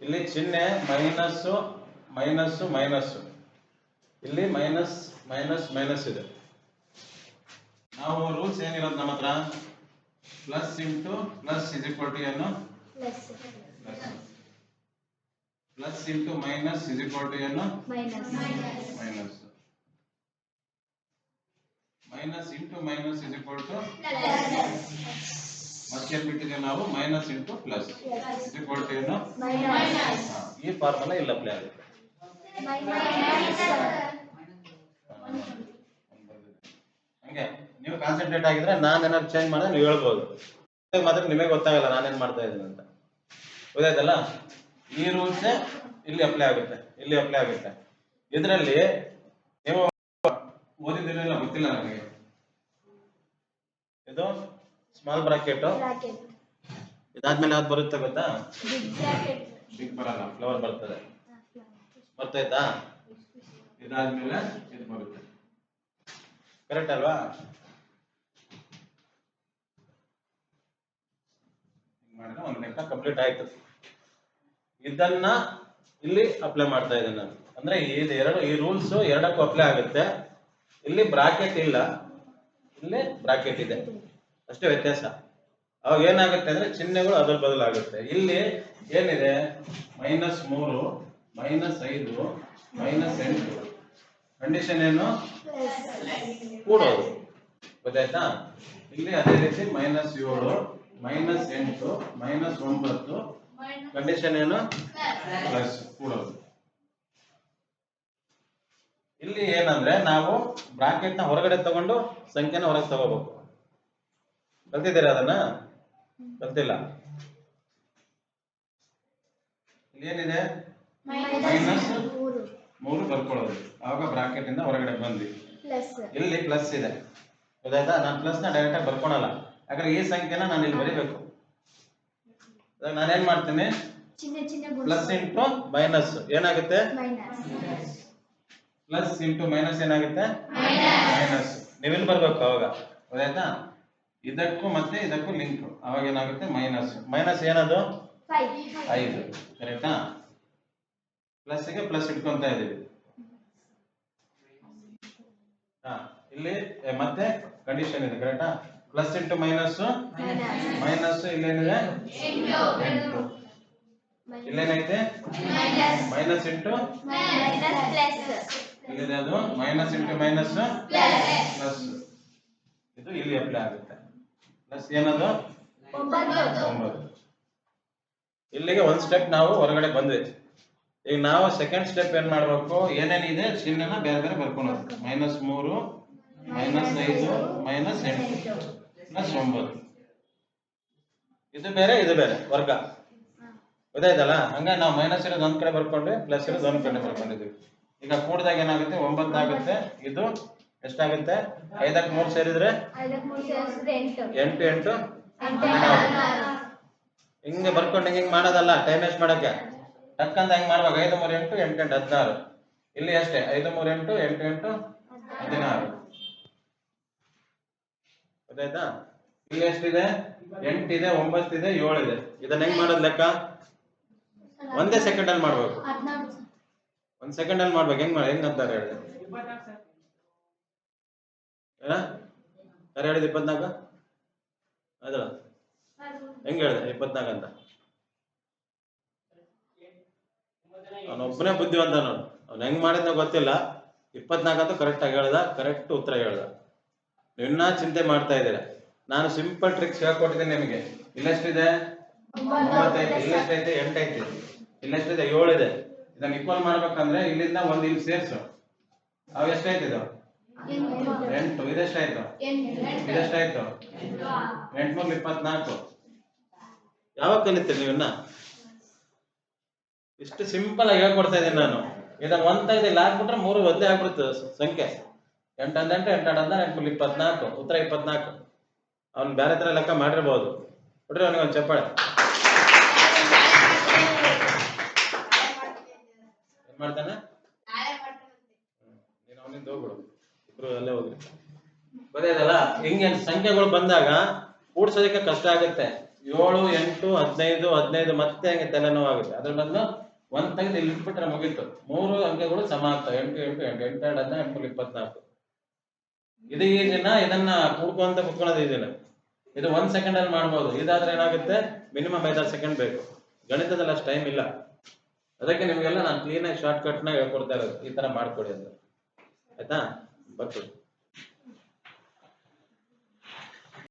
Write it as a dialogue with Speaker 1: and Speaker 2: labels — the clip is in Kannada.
Speaker 1: ಇಲ್ಲಿ ಚಿಹ್ನೆ ಮೈನಸ್ ಮೈನಸ್ ಮೈನಸ್ ಇಲ್ಲಿ ಮೈನಸ್ ಮೈನಸ್ ಮೈನಸ್ ಇದೆ. ನಾವು ರೂಲ್ಸ್ ಏನಿರೋದು ನಮ್ಮ ಹತ್ರ? Plus into plus is equal to ಏನು?
Speaker 2: Plus
Speaker 1: plus into minus is equal to ಏನು?
Speaker 2: Minus
Speaker 1: minus minus into minus is equal to ಮತ್ತೇನ್ ಬಿಟ್ಟಿದ್ದೀವಿ ನಾವು ಮೈನಸ್ ಇಂಟು ಪ್ಲಸ್ ಏನು? ಈ ಫಾರ್ಮುಲಾ ಇಲ್ಲ ಅಪ್ಲೈ ಆಗುತ್ತೆ. ಹಂಗೆ ನೀವು ಕಾನ್ಸಂಟ್ರೇಟ್ ಆಗಿದ್ರೆ ನಾನು ಏನಾದ್ರು ಚೇಂಜ್ ಮಾಡಿದ್ರೆ ನೀವು ಹೇಳ್ಬೋದು. ಮಾತ್ರ ನಿಮಗೆ ಗೊತ್ತಾಗಲ್ಲ ನಾನೇನ್ ಮಾಡ್ತಾ ಇದ್ದೀನಿ ಅಂತ. ಗೊತ್ತಾಯ್ತಲ್ಲ? ಈ ರೂಲ್ಸ್ ಇಲ್ಲಿ ಅಪ್ಲೈ ಆಗುತ್ತೆ ಇಲ್ಲಿ ಅಪ್ಲೈ ಆಗುತ್ತೆ. ಇದರಲ್ಲಿ ನೀವು ಓದಿದಿರಲಿಲ್ಲ ಗೊತ್ತಿಲ್ಲ ನನಗೆ? ಇದು? ಸ್ಮಾಲ್ ಬ್ರಾಕೆಟ್ ಇದಾದ್ಮೇಲೆ ಯಾವ್ದು ಬರುತ್ತೆ ಗೊತ್ತಾ?
Speaker 2: ಬಿಗ್
Speaker 1: ಬರಲ್ಲ ಫ್ಲವರ್ ಬರ್ತದೆ. ಬರ್ತಾಯ್ತಾ ಇದಾದ್ಮೇಲೆ ಇದು ಬರುತ್ತೆ. ಕರೆಕ್ಟ್ ಅಲ್ವಾ? ಮಾಡಿದ್ರೆ ಒಂದು ಲೆಕ್ಕ ಕಂಪ್ಲೀಟ್ ಆಯ್ತು. ಇದನ್ನ ಇಲ್ಲಿ ಅಪ್ಲೈ ಮಾಡ್ತಾ ಇದ್ದೀನಿ ನಾನು. ಅಂದ್ರೆ ಇದು ಎರಡು ಈ ರೂಲ್ಸ್ ಎರಡಕ್ಕೂ ಅಪ್ಲೈ ಆಗುತ್ತೆ. ಇಲ್ಲಿ ಬ್ರಾಕೆಟ್ ಇಲ್ಲ. ಇಲ್ಲಿ ಬ್ರಾಕೆಟ್ ಇದೆ. ಅಷ್ಟೇ ವ್ಯತ್ಯಾಸ. ಅವಾಗ ಏನಾಗುತ್ತೆ ಅಂದ್ರೆ ಚಿಹ್ನೆಗಳು ಅದರ ಬದಲಾಗುತ್ತೆ. ಇಲ್ಲಿ ಏನಿದೆ? ಮೈನಸ್ ಮೂರು, ಮೈನಸ್ ಐದು, ಮೈನಸ್ ಎಂಟು. ಕಂಡೀಷನ್ ಏನು? ಕೂಡೋದು. ಗೊತ್ತಾಯ್ತಾ? ಇಲ್ಲಿ ಅದೇ ರೀತಿ ಮೈನಸ್ ಏಳು, ಮೈನಸ್ ಎಂಟು, ಮೈನಸ್ ಒಂಬತ್ತು. ಕಂಡೀಷನ್ ಏನು? ಪ್ಲಸ್ ಕೂಡೋದು. ಇಲ್ಲಿ ಏನಂದ್ರೆ ನಾವು ಬ್ರಾಕೆಟ್ನ ಹೊರಗಡೆ ತಗೊಂಡು ಸಂಖ್ಯೆನ ಹೊರಗೆ ತಗೋಬೇಕು. ಕಲ್ತಿದ್ದೀರಾ ಅದನ್ನ? ಕಲ್ತಿಲ್ಲ. ಇಲ್ಲಿ ಏನಿದೆ ಮೈನಸ್
Speaker 2: ಮೂರು.
Speaker 1: ಬರ್ಕೊಳ್ಳೋದು. ಆವಾಗ ಬ್ರಾಕೆಟ್ ಇಂದ ಹೊರಗಡೆ ಬಂದ್ವಿ. ಇಲ್ಲಿ ಪ್ಲಸ್ ಇದೆ. ಗೊತ್ತಾಯ್ತಾ ನಾನು ಪ್ಲಸ್ನ ಡೈರೆಕ್ಟ್ ಆಗಿ ಬರ್ಕೊಳಲ್ಲ. ಯಾಕಂದ್ರೆ ಈ ಸಂಖ್ಯೆನ ನಾನು ಇಲ್ಲಿ ಬರೀಬೇಕು. ನಾನೇನ್ ಮಾಡ್ತೀನಿ? Plus into minus. ಏನಾಗುತ್ತೆ? ಪ್ಲಸ್ ಇಂಟು ಮೈನಸ್ ಏನಾಗುತ್ತೆ? ಮೈನಸ್. ನೀವಿಲ್ಲಿ ಬರ್ಬೇಕು ಅವಾಗ ಗೊತ್ತಾಯ್ತಾ ಇದಕ್ಕೂ ಮತ್ತೆ ಇದಕ್ಕೂ ಲಿಂಕ್ ಅವಾಗ ಏನಾಗುತ್ತೆ? ಮೈನಸ್ ಮೈನಸ್ ಏನದು? ಐದು. ಕರೆಕ್ಟಾ ಪ್ಲಸ್ಗೆ ಪ್ಲಸ್ ಇಟ್ಕೊಂತ ಇದೀವಿ ಹಾ ಇಲ್ಲಿ ಮತ್ತೆ ಕಂಡೀಷನ್ ಇದೆ ಕರೆಕ್ಟಾ ಪ್ಲಸ್ ಇಂಟು ಮೈನಸ್
Speaker 2: ಮೈನಸ್
Speaker 1: ಇಲ್ಲೇನಿದೆ? ಎಂಟು ಇಲ್ಲೇನೈತೆ? ಮೈನಸ್ ಇಂಟು ಇಲ್ಲಿದೆ ಅದು ಮೈನಸ್ ಇಂಟು ಮೈನಸ್ ಪ್ಲಸ್ ಇದು ಇಲ್ಲಿ ಅಪ್ಲೈ ಆಗುತ್ತೆ. ಪ್ಲಸ್ ಏನದು?
Speaker 2: ಒಂಬತ್ತು.
Speaker 1: ಇಲ್ಲಿಗೆ ಒಂದ್ ಸ್ಟೆಪ್ ನಾವು ಹೊರಗಡೆ ಬಂದ್ವಿ. ಈಗ ನಾವು ಸೆಕೆಂಡ್ ಸ್ಟೆಪ್ ಏನ್ ಮಾಡ್ಬೇಕು? ಏನೇನಿದೆ? ಚಿಹ್ನೆನ ಬೇರೆ ಬೇರೆ ಬರ್ಕೊಳೋದು. ಮೈನಸ್ ಮೂರು ಮೈನಸ್ ಐದು ಮೈನಸ್ ಎಂಟು. ಪ್ಲಸ್ ಒಂಬತ್ತು. ಇದು ಬೇರೆ ಇದು ಬೇರೆ ವರ್ಗ. ಇದಲ್ಲ ಹಂಗೆ ನಾವು ಮೈನಸ್ ಇರೋದು ಒಂದ್ ಕಡೆ ಬರ್ಕೊಂಡ್ವಿ ಪ್ಲಸ್ ಇರೋದು ಒಂದ್ ಕಡೆ ಬರ್ಕೊಂಡಿದ್ವಿ. ಈಗ ಕೂಡಿದಾಗ ಏನಾಗುತ್ತೆ? ಒಂಬತ್ತಾಗುತ್ತೆ. ಇದು ಎಷ್ಟಾಗುತ್ತೆ? ಐದಕ್ಕೆ ಮೂರು ಸೇರಿದ್ರೆ?
Speaker 2: ಎಂಟು.
Speaker 1: ಎಂಟು. ಹಿಂಗೆ ಬರ್ಕೊಂಡು ಹಿಂಗೆ ಮಾಡೋದಲ್ಲ ಟೈಮ್ ವೇಸ್ಟ್ ಮಾಡಕ್ಕೆ. ಟಕ್ಕಂತ ಹೆಂಗ್ ಮಾಡ್ಬೇಕು. ಐದು ಮೂರು ಎಂಟು ಎಂಟು ಎಂಟು ಹದಿನಾರು. ಇಲ್ಲಿ ಅಷ್ಟೇ. ಐದು ಮೂರು ಎಂಟು ಎಂಟು ಎಂಟು ಹದಿನಾರು. ಗೊತ್ತಾಯ್ತಾ? ಇಲ್ಲಿ ಎಷ್ಟಿದೆ? ಎಂಟಿದೆ ಒಂಬತ್ತಿದೆ ಏಳಿದೆ. ಇದನ್ನ ಹೆಂಗ್ ಮಾಡೋದ್ ಲೆಕ್ಕ? ಒಂದೇ ಸೆಕೆಂಡ್ ಅಲ್ಲಿ ಮಾಡ್ಬೇಕು. ಒಂದ್ ಸೆಕೆಂಡ್ ಅಲ್ಲಿ ಮಾಡ್ಬೇಕು. ಹೆಂಗ್ ಮಾಡಿ ಹೆಂಗ್ ಅಂತಾರೆ ಹೇಳಿದೆ ಯಾರು ಹೇಳಿದ ಇಪ್ಪತ್ನಾಲ್ಕು? ಅದಲ್ಲ ಹೆಂಗ್ ಹೇಳಿದೆ ಇಪ್ಪತ್ನಾಲ್ಕು ಅಂತ? ಅವನೊಬ್ಬನೇ ಬುದ್ಧಿವಂತ ನೋಡು. ಅವ್ನು ಹೆಂಗ್ ಮಾಡಿದನೋ ಗೊತ್ತಿಲ್ಲ. ಇಪ್ಪತ್ನಾಲ್ಕು ಅಂತ ಕರೆಕ್ಟ್ ಆಗಿ ಹೇಳ್ದ ಕರೆಕ್ಟ್ ಉತ್ತರ ಹೇಳ್ದ. ನಿನ್ನ ಚಿಂತೆ ಮಾಡ್ತಾ ಇದ್ದೀರಾ. ನಾನು ಸಿಂಪಲ್ ಟ್ರಿಕ್ಸ್ ಹೇಳ್ಕೊಟ್ಟಿದ್ದೀನಿ ನಿಮಗೆ. ಇಲ್ಲೆಷ್ಟಿದೆ ಒಂಬತ್ತೈತೆ ಇಲ್ಲೆಷ್ಟೈತೆ ಎಂಟೈತೆ ಇಲ್ಲೆಷ್ಟಿದೆ ಏಳಿದೆ. ಇದನ್ನ ಇಕ್ವಲ್ ಮಾಡ್ಬೇಕಂದ್ರೆ ಇಲ್ಲಿಂದ ಒಂದ್ ಇಲ್ಲಿ ಸೇರ್ಸು. ಅವ್ ಎಷ್ಟೈತೆ ಎಂಟು ಇದೆಷ್ಟಾಯ್ತು ಇದೆಷ್ಟಾಯ್ತು ಎಂಟ್ನೂರ ಇಪ್ಪತ್ನಾಲ್ಕು. ಯಾವಾಗ ಕಲಿತೀರಿ ನೀವನ್ನ? ಇಷ್ಟು ಸಿಂಪಲ್ ಆಗಿ ಹೇಳ್ಕೊಡ್ತಾ ಇದ್ದೀನಿ ನಾನು. ಇದನ್ನ ಒಂದ್ ತೆಗೆದು ಇಲ್ಲಿ ಹಾಕ್ಬಿಟ್ರೆ ಮೂರು ಒಂದೇ ಆಗ್ಬಿಡುತ್ತೆ ಸ- ಸಂಖ್ಯೆ. ಎಂಟು ಅಂದ ಎಂಟು ಎಂಟು ಅಂದ ಎಂಟು ಇಪ್ಪತ್ನಾಲ್ಕು. ಉತ್ತರ ಇಪ್ಪತ್ನಾಲ್ಕು. ಅವ್ನು ಬೇರೆ ತರ ಲೆಕ್ಕ ಮಾಡಿರ್ಬೋದು. ನೋಡ್ರಿ ಅವನಿಗೆ ಒಂದು ಚಪ್ಪಾಳೆ. ಅಲ್ಲೇ ಹೋಗ್ರಿ ಗೊತ್ತಾಯ್ತಲ್ಲ? ಹಿಂಗೆ ಸಂಖ್ಯೆಗಳು ಬಂದಾಗ ಕೂಡ್ಸೋದಕ್ಕೆ ಕಷ್ಟ ಆಗುತ್ತೆ. ಏಳು, ಎಂಟು, ಹದಿನೈದು ಹದಿನೈದು ಮತ್ತೆ ಹಂಗೆ ತಲೆನೋವು ಆಗುತ್ತೆ. ಅದ್ರ ಬದಲು ಒಂದ್ ತೆಗೆದು ಇಲ್ಲಿ ಇಟ್ಬಿಟ್ರೆ ಮುಗೀತು. ಮೂರು ಅಂಕೆಗಳು ಸಮ ಆಗ್ತವೆ. ಎಂಟು ಎಂಟು ಎಂಟು ಎಂಟು, ಎರಡು ಹದಿನೈದು ಎಂಟು ಇಪ್ಪತ್ನಾಲ್ಕು. ಇದು ದಿನ ಇದನ್ನ ಕೂಡ್ಕೊಂತ ಕುತ್ಕೊಳ್ಳೋದು ಇದಿಲ್ಲ ಇದು ಒಂದ್ ಸೆಕೆಂಡ್ ಅಲ್ಲಿ ಮಾಡ್ಬೋದು. ಇದಾದ್ರೆ ಏನಾಗುತ್ತೆ? ಮಿನಿಮಮ್ ಐದಾರು ಸೆಕೆಂಡ್ ಬೇಕು. ಗಣಿತದಲ್ಲಿ ಅಷ್ಟು ಟೈಮ್ ಇಲ್ಲ. ಅದಕ್ಕೆ ನಿಮಗೆಲ್ಲ ನಾನು ಕ್ಲೀನಾಗಿ ಶಾರ್ಟ್ ಕಟ್ನ ಹೇಳ್ಕೊಡ್ತಾ ಇರೋದು. ಈ ತರ ಮಾಡ್ಕೊಡಿ ಅಂತ. ಆಯ್ತಾ? But